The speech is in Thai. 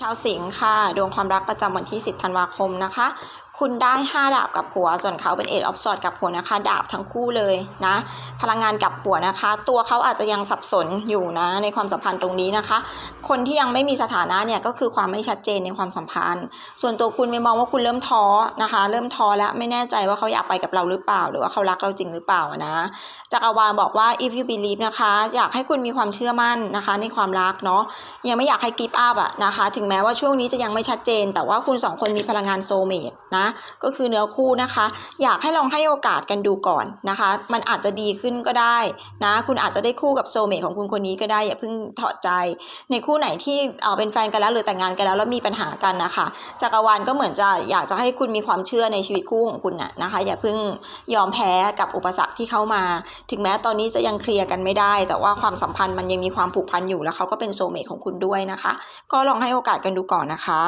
ชาวสิงค์ค่ะดวงความรักประจำวันที่ 10 ธันวาคมนะคะ คุณได้ 5 ดาบกับหัว ส่วนเขาเป็นเอ็ดออฟสอดกับหัวนะคะ ดาบทั้งคู่เลยนะ พลังงานกับหัวนะคะ ตัวเขาอาจจะยังสับสนอยู่นะ ในความสัมพันธ์ตรงนี้นะคะ คนที่ยังไม่มีสถานะเนี่ยก็คือความไม่ชัดเจนในความสัมพันธ์ ส่วนตัวคุณไม่มองว่าคุณเริ่มท้อนะคะ เริ่มท้อแล้วไม่แน่ใจว่าเขาอยากไปกับเราหรือเปล่า หรือว่าเขารักเราจริงหรือเปล่านะจักรวาลบอกว่า if you believe นะคะ อยากให้คุณมีความเชื่อมั่นนะคะ ในความรักเนาะยังไม่อยากให้กิฟต์อัพอะนะคะ ถึงแม้ว่าช่วงนี้จะยังไม่ชัดเจน แต่ว่าคุณสองคนมีพลังงานโซเมตนะก็คือเนื้อคู่นะคะ อยากให้ลองให้โอกาสกันดูก่อนนะคะ มันอาจจะดีขึ้นก็ได้นะ คุณอาจจะได้คู่กับโซเมตของคุณคนนี้ก็ได้อย่าเพิ่งถอดใจ ในคู่ไหนที่เอ่อเป็นแฟนกันแล้วหรือแต่งงานกันแล้วแล้วมีปัญหากันนะคะจักรวาลก็เหมือนจะอยากจะให้คุณมีความเชื่อในชีวิตคู่ของคุณน่ะนะคะ อย่าเพิ่งยอมแพ้กับอุปสรรคที่เข้ามา ถึงแม้ตอนนี้จะยังเคลียร์กันไม่ได้ แต่ว่าความสัมพันธ์มันยังมีความผูกพันอยู่แล้วเขาก็เป็นโซเมตของคุณด้วยนะคะ ก็ลองให้โอกาสกันดูก่อนนะคะ